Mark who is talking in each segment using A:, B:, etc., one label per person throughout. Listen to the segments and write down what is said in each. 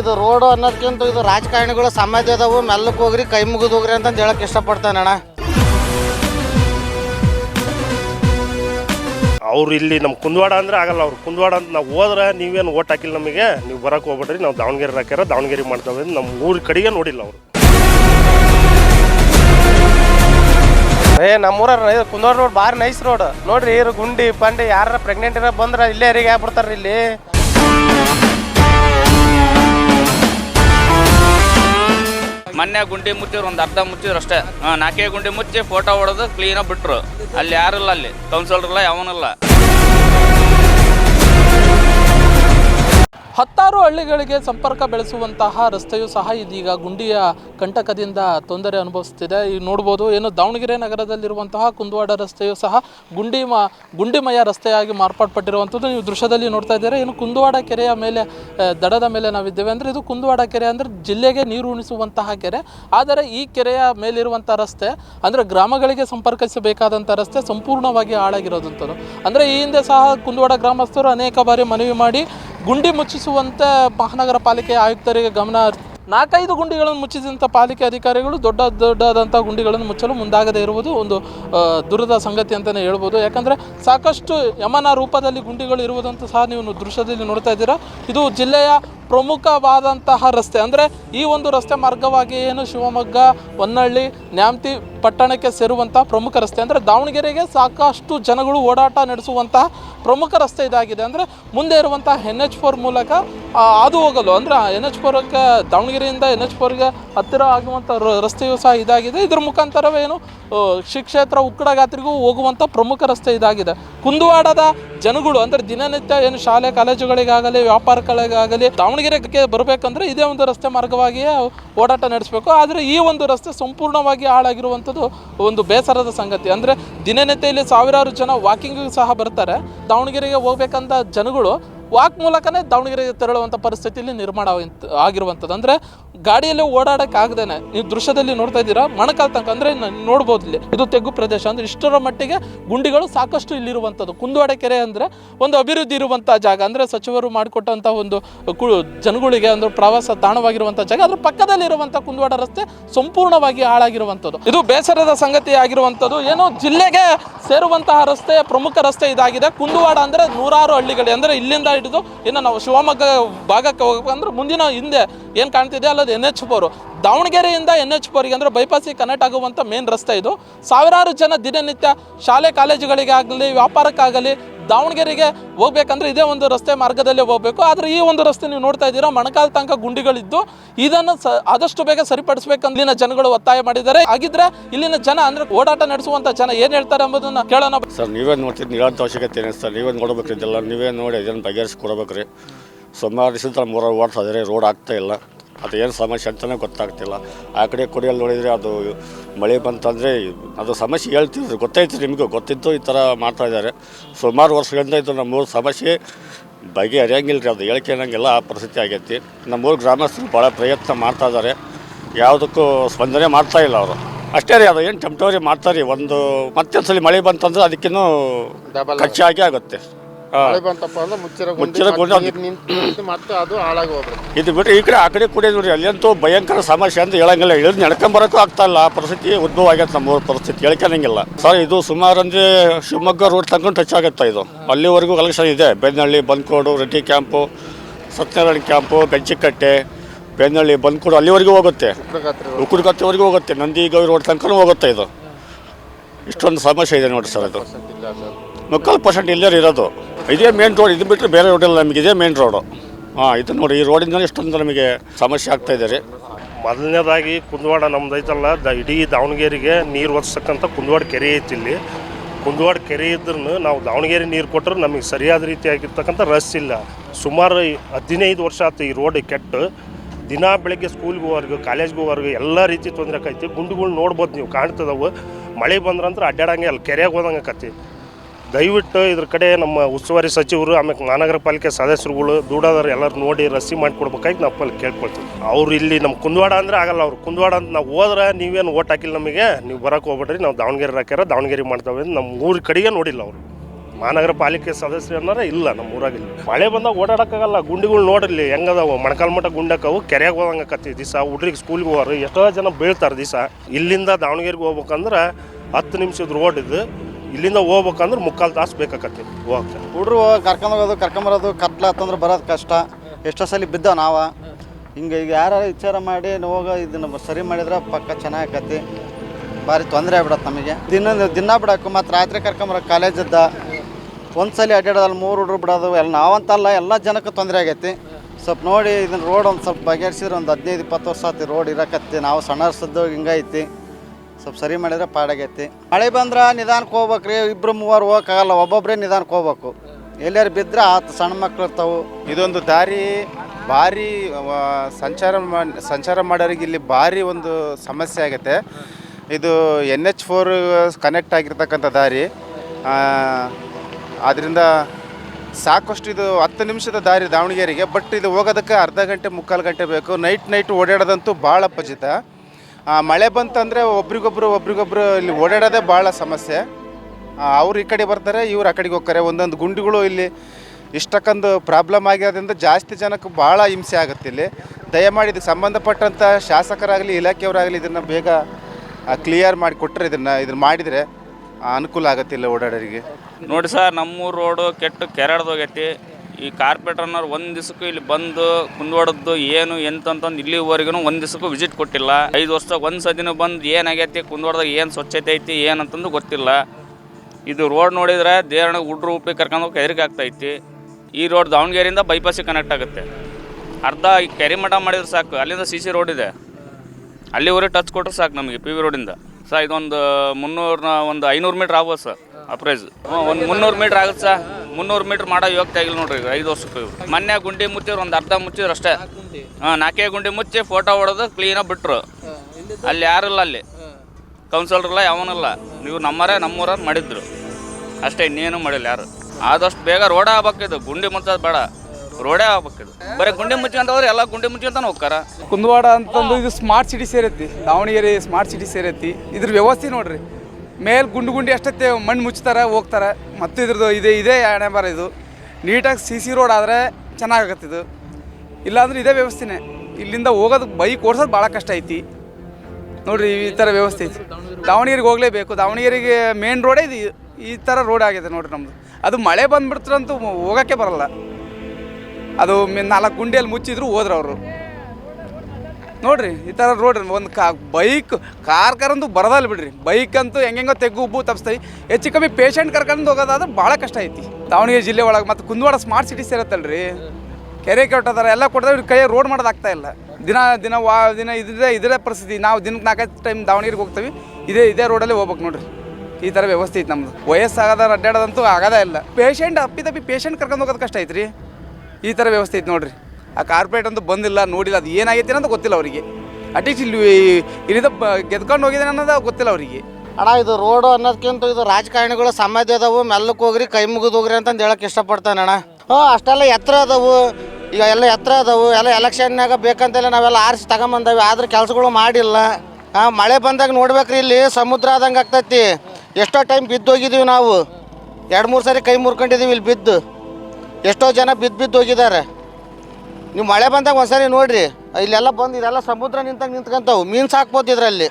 A: ಇದು ರೋಡು ಅನ್ನೋದಕ್ಕಿಂತ ಇದು ರಾಜಕಾರಣಿಗಳು ಸಮಾಜ ಅದಾವು ಮೆಲ್ಲಕ್ಕೆ ಹೋಗ್ರಿ ಕೈ ಮುಗಿದು ಹೋಗ್ರಿ ಅಂತಂದು ಹೇಳಕ್ ಇಷ್ಟಪಡ್ತಾನೆ ಅಣ್ಣ.
B: ಅವ್ರು ಇಲ್ಲಿ ನಮ್ಮ ಕುಂದವಾಡ ಅಂದ್ರೆ ಆಗಲ್ಲ ಅವ್ರು. ಕುಂದವಾಡ ಅಂತ ನಾವು ಹೋದ್ರೆ ನೀವೇನು ಓಟ್ ಹಾಕಿಲ್ಲ ನಮಗೆ ನೀವು ಬರಕ್ಕೆ ಹೋಗ್ಬೇಡ್ರಿ ನಾವು ದಾವಣಗೆರೆ ಹಾಕ್ಯಾರ ದಾವಣಗೆರೆ ಮಾಡ್ತಾವೆ ಅಂತ ನಮ್ಮ ಊರ ಕಡೆಗೆ ನೋಡಿಲ್ಲ ಅವರು.
C: ಏ ನಮ್ಮೂರ ಕುಂದವಾಡ ರೋಡ್ ಭಾರಿ ನೈಸ್ ರೋಡ್ ನೋಡ್ರಿ ಇವ್ರು ಗುಂಡಿ ಪಂಡಿ ಯಾರ ಪ್ರೆಗ್ನೆಂಟ್ ಇರೋ ಬಂದ್ರೆ ಇಲ್ಲೇ ಹೆರಿಗೆ ಆಗ್ಬಿಡ್ತಾರ ಇಲ್ಲಿ.
D: ಮೊನ್ನೆ ಗುಂಡಿ ಮುಚ್ಚಿದ್ರು, ಒಂದು ಅರ್ಧ ಮುಚ್ಚಿದ್ರು ಅಷ್ಟೇ. ನಾಲ್ಕೇ ಗುಂಡಿ ಮುಚ್ಚಿ ಫೋಟೋ ಹೊಡೆದು ಕ್ಲೀನಾಗಿ ಬಿಟ್ರು. ಅಲ್ಲಿ ಯಾರಿಲ್ಲ ಅಲ್ಲಿ. ಕೌನ್ಸಿಲರ್ ಇಲ್ಲ ಯಾವನಿಲ್ಲ
E: ಹತ್ತಾರು ಹಳ್ಳಿಗಳಿಗೆ ಸಂಪರ್ಕ ಬೆಳೆಸುವಂತಹ ರಸ್ತೆಯು ಸಹ ಇದೀಗ ಗುಂಡಿಯ ಕಂಟಕದಿಂದ ತೊಂದರೆ ಅನುಭವಿಸ್ತಿದೆ. ಈಗ ನೋಡ್ಬೋದು, ಏನು ದಾವಣಗೆರೆ ನಗರದಲ್ಲಿರುವಂತಹ ಕುಂದುವಾಡ ರಸ್ತೆಯು ಸಹ ಗುಂಡಿಮ, ಗುಂಡಿಮಯ ರಸ್ತೆಯಾಗಿ ಮಾರ್ಪಾಡ್ಪಟ್ಟಿರುವಂಥದ್ದು ನೀವು ದೃಶ್ಯದಲ್ಲಿ ನೋಡ್ತಾ ಇದ್ದೀರಾ. ಏನು ಕುಂದುವಾಡ ಕೆರೆಯ ಮೇಲೆ ದಡದ ಮೇಲೆ ನಾವಿದ್ದೇವೆ ಅಂದರೆ ಇದು ಕುಂದುವಾಡ ಕೆರೆ ಅಂದರೆ ಜಿಲ್ಲೆಗೆ ನೀರು ಉಣಿಸುವಂತಹ ಕೆರೆ. ಆದರೆ ಈ ಕೆರೆಯ ಮೇಲಿರುವಂಥ ರಸ್ತೆ ಅಂದರೆ ಗ್ರಾಮಗಳಿಗೆ ಸಂಪರ್ಕಿಸಬೇಕಾದಂಥ ರಸ್ತೆ ಸಂಪೂರ್ಣವಾಗಿ ಹಾಳಾಗಿರೋದಂಥದ್ದು. ಅಂದರೆ ಈ ಹಿಂದೆ ಸಹ ಕುಂದುವಾಡ ಗ್ರಾಮಸ್ಥರು ಅನೇಕ ಬಾರಿ ಮನವಿ ಮಾಡಿ ಗುಂಡಿ ಮುಚ್ಚಿಸುವಂತೆ ಮಹಾನಗರ ಪಾಲಿಕೆ ಆಯುಕ್ತರಿಗೆ ಗಮನ ನಾಲ್ಕೈದು ಗುಂಡಿಗಳನ್ನು ಮುಚ್ಚಿದಂಥ ಪಾಲಿಕೆ ಅಧಿಕಾರಿಗಳು ದೊಡ್ಡ ದೊಡ್ಡದಂಥ ಗುಂಡಿಗಳನ್ನು ಮುಚ್ಚಲು ಮುಂದಾಗದೇ ಇರುವುದು ಒಂದು ದುರದ ಸಂಗತಿ ಅಂತಲೇ ಹೇಳ್ಬೋದು. ಯಾಕಂದರೆ ಸಾಕಷ್ಟು ಯಮನ ರೂಪದಲ್ಲಿ ಗುಂಡಿಗಳು ಇರುವುದಂತ ಸಹ ನೀವು ದೃಶ್ಯದಲ್ಲಿ ನೋಡ್ತಾ ಇದ್ದೀರಾ. ಇದು ಜಿಲ್ಲೆಯ ಪ್ರಮುಖವಾದಂತಹ ರಸ್ತೆ, ಅಂದರೆ ಈ ಒಂದು ರಸ್ತೆ ಮಾರ್ಗವಾಗಿ ಏನು ಶಿವಮೊಗ್ಗ ಹೊನ್ನಳ್ಳಿ ನ್ಯಾಮತಿ ಪಟ್ಟಣಕ್ಕೆ ಸೇರುವಂತಹ ಪ್ರಮುಖ ರಸ್ತೆ, ಅಂದರೆ ದಾವಣಗೆರೆಗೆ ಸಾಕಷ್ಟು ಜನಗಳು ಓಡಾಟ ನಡೆಸುವಂತಹ ಪ್ರಮುಖ ರಸ್ತೆ ಇದಾಗಿದೆ. ಅಂದರೆ ಮುಂದೆ ಇರುವಂತಹ ಎನ್ ಎಚ್ ಫೋರ್ ಮೂಲಕ ಹಾದು ಹೋಗಲು, ಅಂದರೆ ಎನ್ ಎಚ್ ಫೋರ್ಗೆ ದಾವಣಗೆರೆಯಿಂದ ಎನ್ ಎಚ್ ಫೋರ್ಗೆ ಹತ್ತಿರ ಆಗುವಂಥ ರಸ್ತೆಯು ಸಹ ಇದಾಗಿದೆ. ಇದ್ರ ಮುಖಾಂತರವೇನು ಶ್ರೀ ಕ್ಷೇತ್ರ ಉಕ್ಕಡಗಾತ್ರಿಗೂ ಹೋಗುವಂಥ ಪ್ರಮುಖ ರಸ್ತೆ ಇದಾಗಿದೆ. ಕುಂದುವಾಡದ ಜನಗಳು ಅಂದ್ರೆ ದಿನನಿತ್ಯ ಏನು ಶಾಲೆ, ಕಾಲೇಜುಗಳಿಗಾಗಲಿ, ವ್ಯಾಪಾರಗಳಿಗಾಗಲಿ ದಾವಣಗೆರೆಗೆ ಬರಬೇಕಂದ್ರೆ ಇದೇ ಒಂದು ರಸ್ತೆ ಮಾರ್ಗವಾಗಿಯೇ ಓಡಾಟ ನಡೆಸಬೇಕು. ಆದರೆ ಈ ಒಂದು ರಸ್ತೆ ಸಂಪೂರ್ಣವಾಗಿ ಹಾಳಾಗಿರುವಂಥದ್ದು ಒಂದು ಬೇಸರದ ಸಂಗತಿ. ಅಂದರೆ ದಿನನಿತ್ಯ ಇಲ್ಲಿ ಸಾವಿರಾರು ಜನ ವಾಕಿಂಗ್ ಸಹ ಬರ್ತಾರೆ. ದಾವಣಗೆರೆಗೆ ಹೋಗ್ಬೇಕಂತ ಜನಗಳು ವಾಕ್ ಮೂಲಕನೇ ದಾವಣಗೆರೆಗೆ ತೆರಳುವಂಥ ಪರಿಸ್ಥಿತಿಯಲ್ಲಿ ನಿರ್ಮಾಣ ಆಗಿರುವಂಥದ್ದು. ಅಂದರೆ ಗಾಡಿಯಲ್ಲಿ ಓಡಾಡೋಕ್ಕಾಗ್ದೇನೆ ನೀವು ದೃಶ್ಯದಲ್ಲಿ ನೋಡ್ತಾ ಇದ್ದೀರಾ? ಮಣಕಾಲ್ ತನಕ ಅಂದರೆ ನೋಡ್ಬೋದು ಇಲ್ಲಿ. ಇದು ತೆಗ್ಗು ಪ್ರದೇಶ. ಅಂದರೆ ಇಷ್ಟರ ಮಟ್ಟಿಗೆ ಗುಂಡಿಗಳು ಸಾಕಷ್ಟು ಇಲ್ಲಿರುವಂಥದ್ದು. ಕುಂದುವಾಡ ಕೆರೆ ಅಂದರೆ ಒಂದು ಅಭಿವೃದ್ಧಿ ಇರುವಂಥ ಜಾಗ. ಅಂದರೆ ಸಚಿವರು ಮಾಡಿಕೊಟ್ಟಂಥ ಒಂದು ಜನಗಳಿಗೆ ಅಂದರೆ ಪ್ರವಾಸ ತಾಣವಾಗಿರುವಂಥ ಜಾಗ. ಅದ್ರ ಪಕ್ಕದಲ್ಲಿರುವಂಥ ಕುಂದುವಾಡ ರಸ್ತೆ ಸಂಪೂರ್ಣವಾಗಿ ಹಾಳಾಗಿರುವಂಥದ್ದು. ಇದು ಬೇಸರದ ಸಂಗತಿ ಆಗಿರುವಂಥದ್ದು. ಏನೋ, ಜಿಲ್ಲೆಗೆ ಸೇರುವಂತಹ ರಸ್ತೆ ಪ್ರಮುಖ ರಸ್ತೆ ಇದಾಗಿದೆ. ಕುಂದುವಾಡ ಅಂದರೆ ನೂರಾರು ಹಳ್ಳಿಗಳು. ಅಂದರೆ ಇಲ್ಲಿಂದ ಹಿಡಿದು ಇನ್ನು ನಾವು ಶಿವಮೊಗ್ಗ ಭಾಗಕ್ಕೆ ಹೋಗ್ಬೇಕಂದ್ರೆ ಮುಂದಿನ ಹಿಂದೆ ಏನು ಕಾಣ್ತಿದೆ ಅಲ್ಲದು ಎನ್ ಎಚ್ ಫೋರು ದಾವಣಗೆರೆಯಿಂದ ಎನ್ ಎಚ್ ಪೋರಿಗೆ ಅಂದರೆ ಬೈಪಾಸಿಗೆ ಕನೆಕ್ಟ್ ಆಗುವಂಥ ಮೇನ್ ರಸ್ತೆ ಇದು. ಸಾವಿರಾರು ಜನ ದಿನನಿತ್ಯ ಶಾಲೆ, ಕಾಲೇಜುಗಳಿಗಾಗಲಿ, ವ್ಯಾಪಾರಕ್ಕಾಗಲಿ ದಾವಣಗೆರೆಗೆ ಹೋಗ್ಬೇಕಂದ್ರೆ ಇದೇ ಒಂದು ರಸ್ತೆ ಮಾರ್ಗದಲ್ಲಿ ಹೋಗಬೇಕು. ಆದರೆ ಈ ಒಂದು ರಸ್ತೆ ನೀವು ನೋಡ್ತಾ ಇದ್ದೀರಾ, ಮಣಕಾಲ್ ತನಕ ಗುಂಡಿಗಳಿದ್ದು. ಇದನ್ನು ಸ, ಆದಷ್ಟು ಬೇಗ ಸರಿಪಡಿಸಬೇಕಂತ ಇಲ್ಲಿನ ಜನಗಳು ಒತ್ತಾಯ ಮಾಡಿದ್ದಾರೆ. ಹಾಗಿದ್ರೆ ಇಲ್ಲಿನ ಜನ ಅಂದ್ರೆ ಓಡಾಟ ನಡೆಸುವಂತ ಜನ ಏನು ಹೇಳ್ತಾರೆ ಎಂಬುದನ್ನು ಕೇಳೋಣ.
F: ಸರ್, ನೀವೇ ನೋಡ್ತೀರಿ ನಿರಂತರ ಅವಶ್ಯಕತೆ ಏನೇ ಸರ್? ನೀವೇ ನೋಡ್ಬೇಕು ಇದೆಲ್ಲ ನೀವೇ ನೋಡಿ ಇದನ್ನು ಬಗೆಹರಿಸಿ ಕೊಡ್ಬೇಕು ರೀ ಸುಮಾರು ದಿವಸದ ಮೂರು ಓಡ್ತಾ ಆದರೆ ರೋಡ್ ಆಗ್ತಾ ಇಲ್ಲ. ಅದು ಏನು ಸಮಸ್ಯೆ ಅಂತಲೇ ಗೊತ್ತಾಗ್ತಿಲ್ಲ. ಆ ಕಡೆ ಕುಡಿಯಲ್ಲಿ ನೋಡಿದರೆ ಅದು ಮಳೆ ಬಂತಂದರೆ ಅದು ಸಮಸ್ಯೆ ಹೇಳ್ತಿದ್ರು. ಗೊತ್ತೈತಿ ನಿಮಗೂ ಗೊತ್ತಿದ್ದು ಈ ಥರ ಮಾಡ್ತಾ ಇದ್ದಾರೆ. ಸುಮಾರು ವರ್ಷಗಳಿಂದ ಇದು ನಮ್ಮೂರು ಸಮಸ್ಯೆ. ಬಗೆಹರಿಯಂಗಿಲ್ಲ ರೀ ಅದು ಹೇಳಿಕೆ ಅನ್ನೋಂಗಿಲ್ಲ ಆ ಪರಿಸ್ಥಿತಿ ಆಗೈತಿ. ನಮ್ಮೂರು ಗ್ರಾಮಸ್ಥರು ಭಾಳ ಪ್ರಯತ್ನ ಮಾಡ್ತಾ ಇದ್ದಾರೆ. ಯಾವುದಕ್ಕೂ ಸ್ಪಂದನೆ ಮಾಡ್ತಾ ಇಲ್ಲ ಅವರು. ಅಷ್ಟೇ ರೀ ಅದು ಏನು ಟೆಂಪ್ರವರಿ ಮಾಡ್ತಾರೆ ಒಂದು ಮತ್ತೆ ಸಲ ಮಳೆ ಬಂತಂದ್ರೆ ಅದಕ್ಕಿನ್ನೂ ಖರ್ಚಾಗಿ ಆಗುತ್ತೆ.
C: ಮಳೆ ಬಂತಪ್ಪ ಅಂದ್ರೆ ಮುಚ್ಚಿರ
F: ಮುಚ್ಚಿರೋ ಗುಂಡಿ ಅದು-
C: ನೀರು ನಿಂತು ನಿಂತು ಮತ್ತೆ ಅದು ಹಾಳಾಗಿ ಹೋಗ್ಬಿಡುತ್ತೆ.
F: ಇದು ಬಿಟ್ಟು ಈ ಕಡೆ ಆ ಕಡೆ ಕುಡಿಯೋದು ನೋಡಿ ಅಲ್ಲಂತೂ ಭಯಂಕರ ಸಮಸ್ಯೆ ಅಂತ ಹೇಳಂಗಿಲ್ಲ. ಇಳಿದು ನಡ್ಕೊಂಬರಕ್ಕೂ ಆಗ್ತಾ ಇಲ್ಲ. ಆ ಪರಿಸ್ಥಿತಿ ಉದ್ಭವ ಆಗೈತೆ ನಮ್ಮ ಪರಿಸ್ಥಿತಿ. ಹೇಳ್ಕೊಳಂಗಿಲ್ಲ. ಸರ್ ಇದು ಸುಮಾರು ಅಂದ್ರೆ ಶಿವಮೊಗ್ಗ ರೋಡ್ ತನಕ ಟಚ್ ಆಗುತ್ತೆ ಇದು? ಅಲ್ಲಿವರೆಗೂ ಕಲೆಕ್ಷನ್ ಇದೆ. ಬೆನ್ನಹಳ್ಳಿ ಬಂದ್ಕೋಡು ರೆಡ್ಡಿ ಕ್ಯಾಂಪು ಸತ್ಯನಾರಾಯಣ ಕ್ಯಾಂಪು ಬೆಂಚಿಕಟ್ಟೆ ಬೆನ್ನಹಳ್ಳಿ ಬಂದ್ಕೋಡು ಅಲ್ಲಿವರೆಗೂ ಹೋಗುತ್ತೆ. ಉಕ್ಕುಡ್ಕತ್ತೆವರೆಗೂ ಹೋಗುತ್ತೆ. ನಂದಿಗೌರಿ ರೋಡ್ ತನಕ ಹೋಗುತ್ತೆ ಇದು. ಇಷ್ಟೊಂದು ಸಮಸ್ಯೆ ಇದೆ ನೋಡಿ ಸರ್ ಅದು ಮುಕ್ಕಾಲು ಪರ್ಸೆಂಟ್ ಇಲ್ಲೇ ಇರೋದು. ಇದೇ ಮೇನ್ ರೋಡ್ ಇದು ಬಿಟ್ಟರೆ ಬೇರೆ ರೋಡ್ ಇಲ್ಲ ನಮಗೆ, ಇದೇ ಮೇನ್ ರೋಡು ಹಾಂ, ಇದು ನೋಡಿ, ಈ ರೋಡಿಂದ ಇಷ್ಟೊಂದು ನಮಗೆ ಸಮಸ್ಯೆ ಆಗ್ತಾ ಇದೆ ರೀ.
B: ಮೊದಲನೇದಾಗಿ ಕುಂದವಾಡ ನಮ್ದು ಐತಲ್ಲ, ದ ಇಡೀ ದಾವಣಗೆರೆಗೆ ನೀರು ಒದಸ್ತಕ್ಕಂಥ ಕುಂದವಾಡ ಕೆರೆ ಐತಿ ಇಲ್ಲಿ. ಕುಂದವಾಡ ಕೆರೆ ಇದ್ರೂ ನಾವು ದಾವಣಗೆರೆ ನೀರು ಕೊಟ್ಟರೆ ನಮಗೆ ಸರಿಯಾದ ರೀತಿಯಾಗಿರ್ತಕ್ಕಂಥ ರಸ್ ಇಲ್ಲ. ಸುಮಾರು ಹದಿನೈದು ವರ್ಷ ಆಯ್ತು ಈ ರೋಡ್ ಕೆಟ್ಟು. ದಿನ ಬೆಳಗ್ಗೆ ಸ್ಕೂಲ್ಗೆ ಹೋಗೋರ್ಗು ಕಾಲೇಜ್ಗೆ ಹೋಗೋರ್ಗು ಎಲ್ಲ ರೀತಿ ತೊಂದರೆ ಆಕೈತಿ. ಗುಂಡುಗಳು ನೋಡ್ಬೋದು ನೀವು, ಕಾಣ್ತದವು. ಮಳೆ ಬಂದ್ರಂತ್ರ ಅಡ್ಡಾಡಂಗೆ ಅಲ್ಲಿ ಕೆರೆಯಾಗ ಹೋದಂಗೆ ಆಕತಿ ದಯವಿಟ್ಟು ಇದ್ರ ಕಡೆ ನಮ್ಮ ಉಸ್ತುವಾರಿ ಸಚಿವರು, ಆಮೇಲೆ ಮಹಾನಗರ ಪಾಲಿಕೆ ಸದಸ್ಯರುಗಳು ದುಡೋದವ್ರು ಎಲ್ಲರೂ ನೋಡಿ ರಸಿ ಮಾಡಿಕೊಡ್ಬೇಕಾಗಿ ನಾವು ಅಲ್ಲಿ ಕೇಳ್ಕೊಳ್ತೀವಿ. ಅವ್ರು ಇಲ್ಲಿ ನಮ್ಮ ಕುಂದವಾಡ ಅಂದರೆ ಆಗಲ್ಲ, ಅವ್ರು ಕುಂದವಾಡ ಅಂತ ನಾವು ಹೋದ್ರೆ ನೀವೇನು ಓಟ್ ಹಾಕಿಲ್ಲ ನಮಗೆ, ನೀವು ಬರೋಕೆ ಹೋಗ್ಬೇಡ್ರಿ, ನಾವು ದಾವಣಗೆರೆ ಹಾಕ್ಯಾರ, ದಾವಣಗೆರೆ ಮಾಡ್ತಾವೆ ನಮ್ಮ ಊರ ಕಡೆಗೆ ನೋಡಿಲ್ಲ ಅವರು. ಮಹಾನಗರ ಪಾಲಿಕೆ ಸದಸ್ಯರನ್ನಾರ ಇಲ್ಲ, ನಮ್ಮ ಊರಾಗಿಲ್ಲ. ಮಳೆ ಬಂದಾಗ ಓಡಾಡೋಕ್ಕಾಗಲ್ಲ, ಗುಂಡಿಗಳು ನೋಡಿರಲಿ ಹೆಂಗದಾವು, ಮಣಕಾಲ್ ಮಠ ಗುಂಡಕ್ಕವು, ಕೆರೆಯಾಗ ಹೋದಂಗೆ ಕತ್ತಿ ದಿವಸ ಹುಡ್ರಿಗೆ ಸ್ಕೂಲ್ಗೆ ಹೋಗೋರು, ಎಷ್ಟೋ ಜನ ಬೀಳ್ತಾರೆ ದಿವಸ ಇಲ್ಲಿಂದ ದಾವಣಗೆರೆಗೆ ಹೋಗ್ಬೇಕಂದ್ರೆ ಹತ್ತು ನಿಮಿಷದ ರೋಡ್ ಇದು. ಇಲ್ಲಿಂದ ಹೋಗ್ಬೇಕಂದ್ರೆ ಮುಕ್ಕಾಲು ತಾಸು ಬೇಕಾಕತಿ ಹೋಗಕ್ಕೆ.
G: ಹುಡ್ರು ಕರ್ಕೊಂಡು ಹೋಗೋದು ಕರ್ಕೊಂಬರೋದು ಕಟ್ಲ ಅಂತಂದ್ರೆ ಬರೋದು ಕಷ್ಟ. ಎಷ್ಟೋ ಸಲ ಬಿದ್ದ ನಾವ. ಹಿಂಗೆ ಈಗ ಯಾರು ವಿಚಾರ ಮಾಡಿ, ಹೋಗೋ ಇದನ್ನ ಸರಿ ಮಾಡಿದ್ರೆ ಪಕ್ಕ ಚೆನ್ನಾಗತಿ ಭಾರಿ ತೊಂದರೆ ಆಗ್ಬಿಡತ್ತೆ ನಮಗೆ. ದಿನ ದಿನ ಬಿಡಕ್ಕೆ ಮತ್ತು ರಾತ್ರಿ ಕರ್ಕೊಂಬರೋಕೆ ಕಾಲೇಜ್ ಒಂದು ಸಲ ಅಡ್ಡಾಡೋದಲ್ಲಿ ಮೂರು ಹುಡ್ರು ಬಿಡೋದು, ಎಲ್ಲ ನಾವಂತಲ್ಲ, ಎಲ್ಲ ಜನಕ್ಕೆ ತೊಂದರೆ ಆಗೈತಿ. ಸ್ವಲ್ಪ ನೋಡಿ ಇದನ್ನ ರೋಡ್ ಒಂದು ಸ್ವಲ್ಪ ಬಗೆಹರಿಸಿದ್ರೆ ಒಂದು ಹದಿನೈದು ಇಪ್ಪತ್ತು ವರ್ಷ ಆತಿ ರೋಡ್ ಇರಕತ್ತಿ. ನಾವು ಸಣ್ಣ ಸದ್ದು ಹಿಂಗೈತಿ. ಸ್ವಲ್ಪ ಸರಿ ಮಾಡಿದ್ರೆ ಪಾಡಾಗೈತಿ. ಮಳೆ ಬಂದ್ರೆ ನಿಧಾನಕ್ಕೆ ಹೋಗ್ಬೇಕ್ರಿ ಇಬ್ಬರು ಮೂವರು ಹೋಗಕ್ಕಾಗಲ್ಲ ಒಬ್ಬೊಬ್ಬರೇ ನಿಧಾನಕ್ಕೆ ಹೋಗ್ಬೇಕು. ಎಲ್ಲಾರು ಬಿದ್ದರೆ ಆತ ಸಣ್ಣ ಮಕ್ಳು ಇರ್ತಾವೆ.
C: ಇದೊಂದು ದಾರಿ ಭಾರಿ ಸಂಚಾರ ಸಂಚಾರ ಮಾಡೋರಿಗೆ ಇಲ್ಲಿ ಭಾರಿ ಒಂದು ಸಮಸ್ಯೆ ಆಗುತ್ತೆ. ಇದು ಎನ್ ಎಚ್ ಫೋರ್ ಕನೆಕ್ಟ್ ಆಗಿರ್ತಕ್ಕಂಥ ದಾರಿ. ಆದ್ದರಿಂದ ಸಾಕಷ್ಟು ಇದು ಹತ್ತು ನಿಮಿಷದ ದಾರಿ ದಾವಣಗೆರೆಗೆ ಬಟ್ ಇದು ಹೋಗೋದಕ್ಕೆ ಅರ್ಧ ಗಂಟೆ ಮುಕ್ಕಾಲು ಗಂಟೆ ಬೇಕು. ನೈಟ್ ನೈಟ್ ಓಡಾಡೋದಂತೂ ಭಾಳ ಅಪಚಿತ ಆ, ಮಳೆ ಬಂತಂದರೆ ಒಬ್ರಿಗೊಬ್ರು ಒಬ್ರಿಗೊಬ್ರು ಇಲ್ಲಿ ಓಡಾಡೋದೇ ಭಾಳ ಸಮಸ್ಯೆ. ಅವ್ರು ಈ ಕಡೆ ಬರ್ತಾರೆ, ಇವ್ರು ಆ ಕಡೆಗೆ ಹೋಗ್ತಾರೆ. ಒಂದೊಂದು ಗುಂಡಿಗಳು ಇಲ್ಲಿ ಇಷ್ಟಕ್ಕೊಂದು ಪ್ರಾಬ್ಲಮ್ ಆಗಿರೋದ್ರಿಂದ ಜಾಸ್ತಿ ಜನಕ್ಕೆ ಭಾಳ ಹಿಂಸೆ ಆಗುತ್ತೆ ಇಲ್ಲಿ. ದಯಮಾಡಿ ಇದಕ್ಕೆ ಸಂಬಂಧಪಟ್ಟಂಥ ಶಾಸಕರಾಗಲಿ, ಇಲಾಖೆಯವರಾಗಲಿ ಇದನ್ನು ಬೇಗ ಕ್ಲಿಯರ್ ಮಾಡಿ ಕೊಟ್ಟರೆ ಇದನ್ನು ಇದನ್ನು ಮಾಡಿದರೆ ಅನುಕೂಲ ಆಗತ್ತಿಲ್ಲ ಓಡಾಡೋರಿಗೆ.
D: ನೋಡಿ ಸರ್, ನಮ್ಮೂರು ರೋಡು ಕೆಟ್ಟು ಕೆರಡ್ದೋಗೈತಿ. ಈ ಕಾರ್ಪೊರೇಟರ್ನವ್ರು ಒಂದು ದಿವಸಕ್ಕೂ ಇಲ್ಲಿ ಬಂದು ಕುಂದೋಡದ್ದು ಏನು, ಎಂತಂತಂದು ಇಲ್ಲಿವರೆಗೂ ಒಂದು ದಿವಸಕ್ಕೂ ವಿಸಿಟ್ ಕೊಟ್ಟಿಲ್ಲ. ಐದು ವರ್ಷದಾಗ ಒಂದು ಸದಿನ ಬಂದು ಏನಾಗೈತಿ ಕುಂದೋಡ್ದಾಗ ಏನು ಸ್ವಚ್ಛತೆ ಐತಿ, ಏನಂತಂದು ಗೊತ್ತಿಲ್ಲ. ಇದು ರೋಡ್ ನೋಡಿದ್ರೆ ದೇವರಣ ಹುಡ್ರು ಉಪ್ಪಿ ಕರ್ಕೊಂಡು ಹೋಗಿ ಹೆದರಿಕೆ ಆಗ್ತೈತಿ. ಈ ರೋಡ್ ದಾವಣಗೆರೆಯಿಂದ ಬೈಪಾಸಿಗೆ ಕನೆಕ್ಟ್ ಆಗುತ್ತೆ. ಅರ್ಧ ಈ ಕೆರಿ ಮಠ ಮಾಡಿದ್ರೆ ಸಾಕು, ಅಲ್ಲಿಂದ ಸಿ ಸಿ ರೋಡ್ ಇದೆ. ಅಲ್ಲಿವರೆಗೆ ಟಚ್ ಕೊಟ್ಟರೆ ಸಾಕು ನಮಗೆ ಪಿ ವಿ ರೋಡಿಂದ ಸರ್, ಇದೊಂದು ಮುನ್ನೂರ ಒಂದು ಐನೂರು ಮೀಟ್ರ್ ಆಗ್ಬೋದು ಸರ್ ಅಪ್ರೈಸ್ ಒಂದು ಮುನ್ನೂರು ಮೀಟ್ರ್ ಆಗುತ್ತೆ ಸರ್. ಮುನ್ನೂರು ಮೀಟ್ರ್ ಮಾಡೋ ಯೋಗ್ಯತೆ ಆಗಿಲ್ಲ ನೋಡ್ರಿ ಈಗ ಐದು ವರ್ಷಕ್ಕೆ ಮೊನ್ನೆ ಗುಂಡಿ ಮುಚ್ಚಿದ್ರು ಒಂದು ಅರ್ಧ ಮುಚ್ಚಿದ್ರು ಅಷ್ಟೇ. ಹಾಂ ನಾಲ್ಕೇ ಗುಂಡಿ ಮುಚ್ಚಿ ಫೋಟೋ ಹೊಡೆದು ಕ್ಲೀನಾಗಿ ಬಿಟ್ರು. ಅಲ್ಲಿ ಯಾರಿಲ್ಲ ಅಲ್ಲಿ. ಕೌನ್ಸಿಲರ್ಲ್ಲ ಯಾವನಿಲ್ಲ ನೀವು ನಮ್ಮರೇ ನಮ್ಮೂರ ಮಾಡಿದ್ರು. ಅಷ್ಟೇ ಇನ್ನೇನು ಮಾಡಿಲ್ಲ ಯಾರು. ಆದಷ್ಟು ಬೇಗ ರೋಡೇ ಆಗ್ಬೇಕಿದು ಗುಂಡಿ ಮುಚ್ಚೋದು ಬೇಡ. ರೋಡೇ ಆಗ್ಬೇಕಿದು ಬರೀ ಗುಂಡಿ ಮುಚ್ಕೊಂತವ್ರು ಎಲ್ಲ ಗುಂಡಿ ಮುಚ್ಕೊಂತಾನೆ ಹೋಗ್ತಾರ
H: ಕುಂದವಾಡ ಅಂತಂದು ಇದು ಸ್ಮಾರ್ಟ್ ಸಿಟಿ ಸೇರೈತಿ. ದಾವಣಗೆರೆ ಸ್ಮಾರ್ಟ್ ಸಿಟಿ ಸೇರೈತಿ. ಇದ್ರ ವ್ಯವಸ್ಥೆ ನೋಡ್ರಿ. ಮೇಲ್ ಗುಂಡು ಗುಂಡಿ ಅಷ್ಟೇ ಮಣ್ಣು ಮುಚ್ತಾರೆ, ಹೋಗ್ತಾರೆ. ಮತ್ತು ಇದ್ರದ್ದು ಇದೆ, ಇದೇ ಎರಡನೇ ಬರ ಇದು. ನೀಟಾಗಿ ಸಿ ಸಿ ರೋಡ್ ಆದರೆ ಚೆನ್ನಾಗತ್ತಿದ್ದು ಇಲ್ಲಾಂದ್ರೆ ಇದೇ ವ್ಯವಸ್ಥೆನೇ. ಇಲ್ಲಿಂದ ಹೋಗೋದು ಬೈಕ್ ಓಡಿಸೋದು ಭಾಳ ಕಷ್ಟ ಐತಿ. ನೋಡಿರಿ ಈ ಥರ ವ್ಯವಸ್ಥೆ ಐತಿ. ದಾವಣಗೆರೆಗೆ ಹೋಗಲೇಬೇಕು. ದಾವಣಗೆರೆಗೆ ಮೇನ್ ರೋಡೇ ಇದು. ಈ ಥರ ರೋಡ್ ಆಗಿದೆ ನೋಡಿರಿ ನಮ್ಮದು ಅದು ಮಳೆ ಬಂದ್ಬಿಡ್ತಾರಂತೂ ಹೋಗೋಕ್ಕೆ ಬರಲ್ಲ. ಅದು ನಾಲ್ಕು ಗುಂಡಿಯಲ್ಲಿ ಮುಚ್ಚಿದ್ರು ಹೋದ್ರು ಅವರು. ನೋಡ್ರಿ, ಈ ಥರ ರೋಡ್ ಒಂದು ಕಾ ಬೈಕ್ ಕಾರ್ ಕರಂದು ಬರದಲ್ಲ ಬಿಡ್ರಿ. ಬೈಕ್ ಅಂತೂ ಹೆಂಗೆಂಗೋ ತೆಗ್ಗು, ಉಬ್ಬು ತಪ್ಪಿಸ್ತೈ ಹೆಚ್ಚು ಕಮ್ಮಿ ಪೇಷಂಟ್ ಕರ್ಕೊಂಡು ಹೋಗೋದಾದ್ರೆ ಭಾಳ ಕಷ್ಟ ಐತಿ. ದಾವಣಗೆರೆ ಜಿಲ್ಲೆ ಒಳಗೆ ಮತ್ತು ಕುಂದವಾಡ ಸ್ಮಾರ್ಟ್ ಸಿಟಿ ರೀ ಕೆರೆ ಕೆಟ್ಟದಾರ ಎಲ್ಲ ಕೊಟ್ಟದ್ರೆ ಕೈ ರೋಡ್ ಮಾಡೋದಾಗ್ತಾ ಇಲ್ಲ. ದಿನ ದಿನ ವಾ, ದಿನ ಇದ್ರೆ ಇದೇ ಪರಿಸ್ಥಿತಿ. ನಾವು ದಿನಕ್ಕೆ ನಾಲ್ಕೈದು ಟೈಮ್ ದಾವಣಗೆರೆಗೆ ಹೋಗ್ತೀವಿ. ಇದೇ ಇದೇ ರೋಡಲ್ಲಿ ಹೋಗ್ಬೇಕು ನೋಡ್ರಿ. ಈ ಥರ ವ್ಯವಸ್ಥೆ ಐತೆ ನಮ್ಮದು ವಯಸ್ಸಾಗದ, ಅಡ್ಡಾಡೋದಂತೂ ಆಗೋದೇ ಇಲ್ಲ. ಪೇಷಂಟ್ ಅಪ್ಪಿತಪ್ಪಿ ಪೇಷಂಟ್ ಕರ್ಕೊಂಡು ಹೋಗೋದು ಕಷ್ಟ ಐತ್ರಿ. ಈ ಥರ ವ್ಯವಸ್ಥೆ ಐತೆ ನೋಡ್ರಿ. ಆ ಕಾರ್ಪೊರೇಟ್ ಅಂತೂ ಬಂದಿಲ್ಲ, ನೋಡಿಲ್ಲ, ಅದು ಏನಾಗೈತೆ ಅಂತ ಗೊತ್ತಿಲ್ಲ ಅವರಿಗೆ. ಅಟ್ಲೀಸ್ಟ್ ಇಲ್ಲಿ ಇಲ್ಲಿಂದ ಗೆದ್ಕೊಂಡು ಹೋಗಿದ್ದಾನೆ ಅನ್ನೋದು ಗೊತ್ತಿಲ್ಲ ಅವರಿಗೆ.
A: ಅಣ್ಣ, ಇದು ರೋಡು ಅನ್ನೋದಕ್ಕಿಂತ ಇದು ರಾಜಕಾರಣಿಗಳು ಸಮಾಧಿ ಅದಾವು ಮೆಲ್ಲಕ್ಕೆ ಹೋಗ್ರಿ, ಕೈ ಮುಗಿದು ಹೋಗ್ರಿ ಅಂತಂದು ಹೇಳಕ್ಕೆ ಇಷ್ಟಪಡ್ತಾನೆ ಅಣ್ಣ. ಹ್ಞೂ ಅಷ್ಟೆಲ್ಲ ಎತ್ತರ ಅದಾವು, ಈಗ ಎಲ್ಲ ಎತ್ತರ ಅದಾವು, ಎಲ್ಲ ಎಲೆಕ್ಷನ್ನಾಗ ಬೇಕಂತೆಲ್ಲ ನಾವೆಲ್ಲ ಆರಿಸಿ ತಗೊಂಬಂದವಿ, ಆದ್ರೆ ಕೆಲಸಗಳು ಮಾಡಿಲ್ಲ. ಹಾಂ ಮಳೆ ಬಂದಾಗ ನೋಡ್ಬೇಕ್ರಿ ಇಲ್ಲಿ, ಸಮುದ್ರ ಆದಂಗೆ ಆಗ್ತೈತಿ. ಎಷ್ಟೋ ಟೈಮ್ ಬಿದ್ದು ಹೋಗಿದ್ದೀವಿ ನಾವು. ಎರಡು ಮೂರು ಸಾರಿ ಕೈ ಮುರ್ಕೊಂಡಿದ್ದೀವಿ ಇಲ್ಲಿ ಬಿದ್ದು. ಎಷ್ಟೋ ಜನ ಬಿದ್ದು ಬಿದ್ದು ಹೋಗಿದ್ದಾರೆ. ನೀವು ಮಳೆ ಬಂದಾಗ ಒಂದ್ಸರಿ ನೋಡ್ರಿ. ಇಲ್ಲೆಲ್ಲ ಬಂದು ಇದೆಲ್ಲ ಸಮುದ್ರ ನಿಂತಾಗ ನಿಂತ್ಕೊಂತಾವು. ಮೀನು ಸಾಕ್ಬೋದು ಇದರಲ್ಲಿ.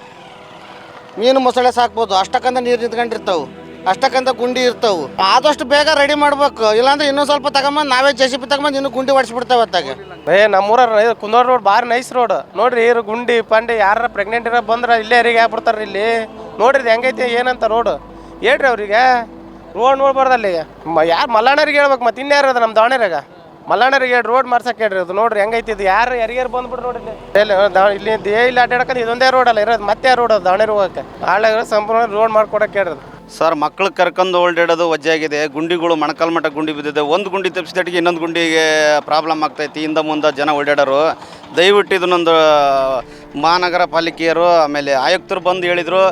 A: ಮೀನು ಮೊಸಳೆ ಸಾಕ್ಬೋದು. ಅಷ್ಟಕ್ಕಂತ ನೀರು ನಿಂತ್ಕೊಂಡಿರ್ತಾವೆ. ಅಷ್ಟಕ್ಕಂತ ಗುಂಡಿ ಇರ್ತಾವೆ. ಆದಷ್ಟು ಬೇಗ ರೆಡಿ ಮಾಡ್ಬೇಕು. ಇಲ್ಲಾಂದ್ರೆ ಇನ್ನೊಂದು ಸ್ವಲ್ಪ ತಗೊಂಬಂದು ನಾವೇ ಜೆ ಸಿ ತಗೊಂಬಂದು ಇನ್ನೂ ಗುಂಡಿ ಹೊಡಿಸ್ಬಿಡ್ತಾವೆ ಅತ್ತಾಗ
C: ಏ ನಮ್ಮೂರ ಕುಂದೂರು ರೋಡ್ ಭಾರಿ ನೈಸ್ ರೋಡ್ ನೋಡ್ರಿ ಇರು ಗುಂಡಿ, ಪಂಡಿ ಯಾರ ಪ್ರೆಗ್ನೆಂಟ್ ಇರೋ ಬಂದ್ರೆ ಇಲ್ಲೇ ಹೆರಿಗೆ ಆಗ್ಬಿಡ್ತಾರ ಇಲ್ಲಿ. ನೋಡ್ರಿ ಹೆಂಗೈತೆ, ಏನಂತ ರೋಡ್ ಹೇಳ್ರಿ ಅವ್ರಿಗೆ. ರೋಡ್ ನೋಡ್ಬಾರ್ದಲ್ಲಿ ಯಾರು ಮಲ್ಲಾಣರಿಗೆ ಹೇಳ್ಬೇಕು ಮತ್ತೆ ಇನ್ಯಾರು ಅದ ನಮ್ಮ ದಾವಣಗೆರೆಗ? ಮಲ್ಲಾಣರಿಗೆ ಹೇಳಿ ರೋಡ್ ಮಾಡ್ಸಕ್ಕೆ ಹೇಳ್ರಿ, ಅದು ನೋಡ್ರಿ ಹೆಂಗೈತಿ, ಇದು ಯಾರು ಯಾರಿಗಾರು ಬಂದ್ಬಿಟ್ಟು ನೋಡಿ ಇಲ್ಲಿ. ಇಲ್ಲಿ ಅಡ್ಡಾಡಕ್ಕೆ ಇದೊಂದೇ ರೋಡ್ ಅಲ್ಲ, ಇರೋದು ಮತ್ತೆ ರೋಡ್ ಅದು ದಾವಣಗೆರೆ ಹೋಗಕ್ಕೆ ಹಾಳಾಗ ಸಂಪೂರ್ಣ ರೋಡ್ ಮಾಡ್ಕೊಡಕ್ಕೆ ಹೇಳ್ರಿ.
G: ಸರ್, ಮಕ್ಕಳು ಕರ್ಕೊಂಡು ಓಲ್ಡಾಡೋದು ವಜ್ಜೆ ಆಗಿದೆ ಗುಂಡಿಗಳು, ಮಣಕಲ್ ಮಟ್ಟ ಗುಂಡಿ ಬಿದ್ದಿದೆ. ಒಂದು ಗುಂಡಿ ತಪ್ಪಿಸಿದಟ್ಟಿಗೆ ಇನ್ನೊಂದು ಗುಂಡಿಗೆ ಪ್ರಾಬ್ಲಮ್ ಆಗ್ತೈತಿ. ಹಿಂದೆ ಮುಂದೆ ಜನ ಓಡಾಡೋರು ದಯವಿಟ್ಟು ಇದನ್ನೊಂದು, ಮಹಾನಗರ ಪಾಲಿಕೆಯರು, ಆಮೇಲೆ ಆಯುಕ್ತರು ಬಂದು ಹೇಳಿದರು,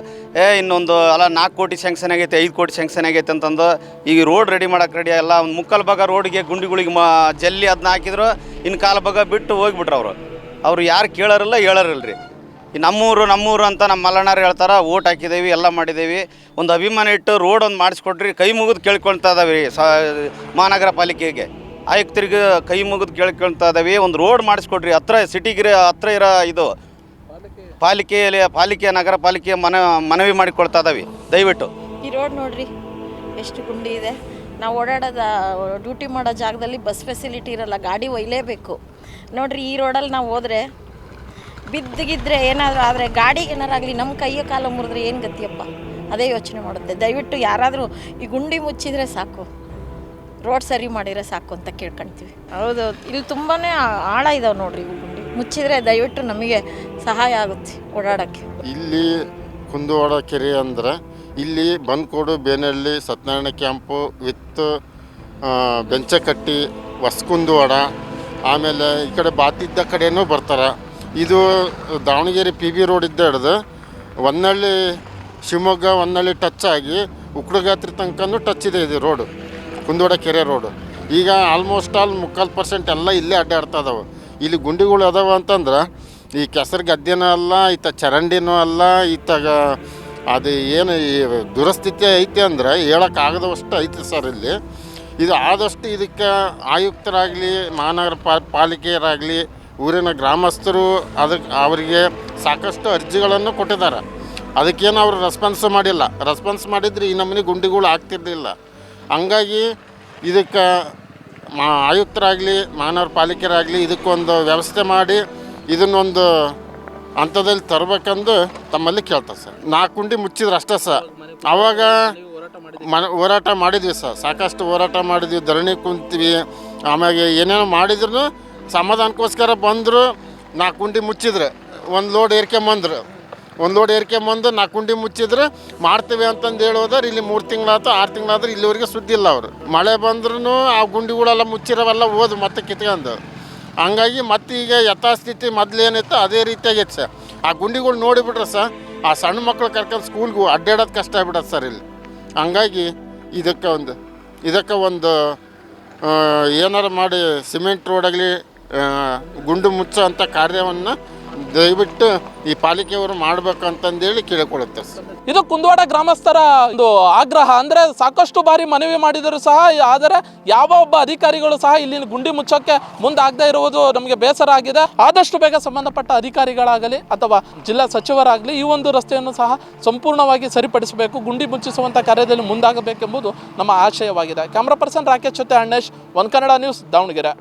G: ಏ, ಇನ್ನೊಂದು, ಅಲ್ಲ, ನಾಲ್ಕು ಕೋಟಿ ಸ್ಯಾಂಕ್ಷನ್ ಆಗೈತೆ, ಐದು ಕೋಟಿ ಸ್ಯಾಂಕ್ಷನ್ ಆಗೈತೆ ಅಂತಂದು. ಈಗ ರೋಡ್ ರೆಡಿ ಮಾಡೋಕೆ ರೆಡಿ ಎಲ್ಲ, ಒಂದು ಮುಕ್ಕಾಲು ಭಾಗ ರೋಡಿಗೆ ಗುಂಡಿಗಳಿಗೆ ಮ, ಜಲ್ಲಿ ಅದನ್ನ ಹಾಕಿದ್ರು. ಇನ್ನು ಕಾಲು ಭಾಗ ಬಿಟ್ಟು ಹೋಗ್ಬಿಟ್ರು ಅವರು. ಅವ್ರು ಯಾರು ಕೇಳೋರಿಲ್ಲ ಹೇಳೋರಿಲ್ಲ ರೀ
I: ಈ ನಮ್ಮೂರು ನಮ್ಮೂರು ಅಂತ ನಮ್ಮ ಮಲ್ಲಣ್ಣರು ಹೇಳ್ತಾರೆ, ಓಟ್ ಹಾಕಿದ್ದೀವಿ ಎಲ್ಲ ಮಾಡಿದ್ದೀವಿ ಒಂದು ಅಭಿಮಾನ ಇಟ್ಟು ರೋಡ್ ಒಂದು ಮಾಡಿಸ್ಕೊಟ್ರಿ, ಕೈ ಮುಗಿದು ಕೇಳ್ಕೊಳ್ತಾ ಇದಾವೆ ಸ, ಮಹಾನಗರ ಪಾಲಿಕೆಗೆ. ಆಯುಕ್ತರಿಗೆ ಕೈ ಮುಗಿದು ಕೇಳ್ಕೊಳ್ತಾ ಇದಾವೆ, ಒಂದು ರೋಡ್ ಮಾಡಿಸ್ಕೊಡ್ರಿ ಹತ್ರ ಸಿಟಿಗೆ ಹತ್ರ ಇರೋ ಇದು ಪಾಲಿಕೆಯಲ್ಲಿ, ಪಾಲಿಕೆ, ನಗರ ಪಾಲಿಕೆ ಮನ, ಮನವಿ ಮಾಡಿಕೊಳ್ತಾ ಇದಾವೆ. ದಯವಿಟ್ಟು.
J: ಈ ರೋಡ್ ನೋಡ್ರಿ, ಎಷ್ಟು ಗುಂಡಿ ಇದೆ. ನಾವು ಓಡಾಡೋದ, ಡ್ಯೂಟಿ ಮಾಡೋ ಜಾಗದಲ್ಲಿ ಬಸ್ ಫೆಸಿಲಿಟಿ ಇರಲ್ಲ, ಗಾಡಿ ಒಯ್ಲೇಬೇಕು. ನೋಡ್ರಿ, ಈ ರೋಡಲ್ಲಿ ನಾವು ಹೋದ್ರೆ ಬಿದ್ದಿಗಿದ್ರೆ ಏನಾದರೂ ಆದರೆ ಗಾಡಿಗೆ ಏನಾರಾಗಲಿ ನಮ್ಮ ಕೈಯ ಕಾಲ ಮುರಿದ್ರೆ ಏನು ಗತಿಯಪ್ಪ? ಅದೇ ಯೋಚನೆ ಮಾಡುತ್ತೆ. ದಯವಿಟ್ಟು ಯಾರಾದರೂ ಈ ಗುಂಡಿ ಮುಚ್ಚಿದರೆ ಸಾಕು. ರೋಡ್ ಸರಿ ಮಾಡಿದ್ರೆ ಸಾಕು ಅಂತ ಕೇಳ್ಕೊಳ್ತೀವಿ ಹೌದು ಇಲ್ಲಿ ತುಂಬಾ ಆಳ ಇದಾವೆ ನೋಡ್ರಿ ಇವು ಗುಂಡಿ. ಮುಚ್ಚಿದರೆ ದಯವಿಟ್ಟು ನಮಗೆ ಸಹಾಯ ಆಗುತ್ತೆ ಓಡಾಡೋಕ್ಕೆ.
K: ಇಲ್ಲಿ ಕುಂದುವಾಡ ಕೆರೆ ಅಂದ್ರೆ ಇಲ್ಲಿ ಬನ್ಕೋಡು ಬೇನಹಳ್ಳಿ ಸತ್ಯನಾರಾಯಣ ಕ್ಯಾಂಪು ವಿತ್ ಬೆಂಚಕಟ್ಟಿ ಹೊಸಕುಂದವಾಡ ಆಮೇಲೆ ಈ ಕಡೆ ಬಾತಿದ್ದ ಕಡೆಯೂ ಬರ್ತಾರೆ. ಇದು ದಾವಣಗೆರೆ ಪಿ ಬಿ ರೋಡ್ ಇದ್ದ ಹಿಡ್ದು ಹೊನ್ನಳ್ಳಿ ಶಿವಮೊಗ್ಗ ಹೊನ್ನಳ್ಳಿ ಟಚ್ ಆಗಿ ಉಕ್ಡುಗಾತ್ರಿ ತನಕನೂ ಟಚ್ ಇದೆ ಇದು ರೋಡು ಕುಂದೋಡ ಕೆರೆ ರೋಡು ಈಗ ಆಲ್ಮೋಸ್ಟ್ ಆಲ್ ಮುಕ್ಕಾಲು ಪರ್ಸೆಂಟ್ ಎಲ್ಲ ಇಲ್ಲೇ ಅಡ್ಡಾಡ್ತಾ ಇದಾವೆ. ಇಲ್ಲಿ ಗುಂಡಿಗಳು ಅದಾವ ಅಂತಂದ್ರೆ ಈ ಕೆಸರು ಗದ್ದೆನೂ ಅಲ್ಲ, ಈತ ಚರಂಡಿನೂ ಅಲ್ಲ, ಈತಾಗ ಅದು ಏನು ಈ ದುರಸ್ಥಿತಿ ಐತೆ ಅಂದ್ರೆ ಹೇಳೋಕ್ಕಾಗದವಷ್ಟು ಐತೆ ಸರ್ ಇಲ್ಲಿ. ಇದು ಆದಷ್ಟು ಇದಕ್ಕೆ ಆಯುಕ್ತರಾಗಲಿ, ಮಹಾನಗರ ಪಾಲಿಕೆಯರಾಗಲಿ ಊರಿನ ಗ್ರಾಮಸ್ಥರು ಅದಕ್ಕೆ ಅವರಿಗೆ ಸಾಕಷ್ಟು ಅರ್ಜಿಗಳನ್ನು ಕೊಟ್ಟಿದ್ದಾರೆ. ಅದಕ್ಕೇನು ಅವರು ರೆಸ್ಪಾನ್ಸ್ ಮಾಡಿಲ್ಲ. ರೆಸ್ಪಾನ್ಸ್ ಮಾಡಿದರೆ ಈ ನಮ್ಮನೆ ಗುಂಡಿಗಳು ಆಗ್ತಿರ್ಲಿಲ್ಲ. ಹಂಗಾಗಿ ಇದಕ್ಕೆ ಮಾ ಆಯುಕ್ತರಾಗಲಿ ಮಹಾನಗರ ಪಾಲಿಕೆಯರಾಗಲಿ ಇದಕ್ಕೊಂದು ವ್ಯವಸ್ಥೆ ಮಾಡಿ ಇದನ್ನೊಂದು ಹಂತದಲ್ಲಿ ತರಬೇಕಂದು ತಮ್ಮಲ್ಲಿ ಕೇಳ್ತಾರೆ ಸರ್. ನಾಲ್ಕು ಗುಂಡಿ ಮುಚ್ಚಿದ್ರೆ ಅಷ್ಟೇ ಸರ್. ಆವಾಗ ಮನ ಹೋರಾಟ ಮಾಡಿದ್ವಿ ಸರ್. ಸಾಕಷ್ಟು ಹೋರಾಟ ಮಾಡಿದ್ವಿ, ಧರಣಿ ಕುಂತೀವಿ. ಆಮ್ಯಾಗೆ ಏನೇನೋ ಮಾಡಿದ್ರು ಸಮಾಧಾನಕ್ಕೋಸ್ಕರ ಬಂದರು, ನಾಲ್ಕು ಕುಂಡಿ ಮುಚ್ಚಿದ್ರೆ. ಒಂದು ಲೋಡ್ ಏರ್ಕೊಂಬಂದ್ರು ಒಂದು ಲೋಡ್ ಏರ್ಕೊಂಬಂದು ನಾಲ್ಕು ಕುಂಡಿ ಮುಚ್ಚಿದ್ರೆ. ಮಾಡ್ತೀವಿ ಅಂತಂದು ಹೇಳೋದ್ರೆ ಇಲ್ಲಿ ಮೂರು ತಿಂಗಳಾಯ್ತು, ಆರು ತಿಂಗಳಾದ್ರೆ ಇಲ್ಲಿವರೆಗೆ ಸುದ್ದಿ ಇಲ್ಲ ಅವರು. ಮಳೆ ಬಂದ್ರೂ ಆ ಗುಂಡಿಗಳೆಲ್ಲ ಮುಚ್ಚಿರೋವೆಲ್ಲ ಓದು ಮತ್ತೆ ಕಿತ್ಕೊಂಡು. ಹಂಗಾಗಿ ಮತ್ತೆ ಈಗ ಯಥಾಸ್ಥಿತಿ ಮೊದ್ಲು ಏನಿತ್ತು ಅದೇ ರೀತಿಯಾಗಿತ್ತು ಸರ್. ಆ ಗುಂಡಿಗಳು ನೋಡಿಬಿಟ್ರೆ ಸರ್, ಆ ಸಣ್ಣ ಮಕ್ಕಳು ಕರ್ಕೊಂಡು ಸ್ಕೂಲ್ಗೂ ಅಡ್ಡಾಡೋದು ಕಷ್ಟ ಆಗ್ಬಿಡತ್ತೆ ಸರ್ ಇಲ್ಲಿ. ಹಂಗಾಗಿ ಇದಕ್ಕೆ ಒಂದು ಇದಕ್ಕೆ ಒಂದು ಏನಾರು ಮಾಡಿ ಸಿಮೆಂಟ್ ರೋಡಾಗಲಿ ಗುಂಡು ಮುಚ್ಚೋ ಅಂಥ ಕಾರ್ಯವನ್ನು ದಯವಿಟ್ಟು ಈ ಪಾಲಿಕೆಯವರು ಮಾಡಬೇಕು ಅಂತಂದೇಳಿ ಕೇಳಿಕೊಳ್ಳುತ್ತೆ.
E: ಇದು ಕುಂದವಾಡ ಗ್ರಾಮಸ್ಥರ ಒಂದು ಆಗ್ರಹ. ಅಂದ್ರೆ ಸಾಕಷ್ಟು ಬಾರಿ ಮನವಿ ಮಾಡಿದರೂ ಸಹ, ಆದರೆ ಯಾವ ಒಬ್ಬ ಅಧಿಕಾರಿಗಳು ಸಹ ಇಲ್ಲಿ ಗುಂಡಿ ಮುಚ್ಚೋಕ್ಕೆ ಮುಂದಾಗದೇ ಇರುವುದು ನಮಗೆ ಬೇಸರ ಆಗಿದೆ. ಆದಷ್ಟು ಬೇಗ ಸಂಬಂಧಪಟ್ಟ ಅಧಿಕಾರಿಗಳಾಗಲಿ ಅಥವಾ ಜಿಲ್ಲಾ ಸಚಿವರಾಗಲಿ ಈ ಒಂದು ರಸ್ತೆಯನ್ನು ಸಹ ಸಂಪೂರ್ಣವಾಗಿ ಸರಿಪಡಿಸಬೇಕು. ಗುಂಡಿ ಮುಚ್ಚಿಸುವಂಥ ಕಾರ್ಯದಲ್ಲಿ ಮುಂದಾಗಬೇಕೆಂಬುದು ನಮ್ಮ ಆಶಯವಾಗಿದೆ. ಕ್ಯಾಮ್ರಾ ಪರ್ಸನ್ ರಾಕೇಶ್ ಜೊತೆ ಅಣ್ಣೇಶ್, ಒನ್ ಕನ್ನಡ ನ್ಯೂಸ್ ದಾವಣಗೆರೆ.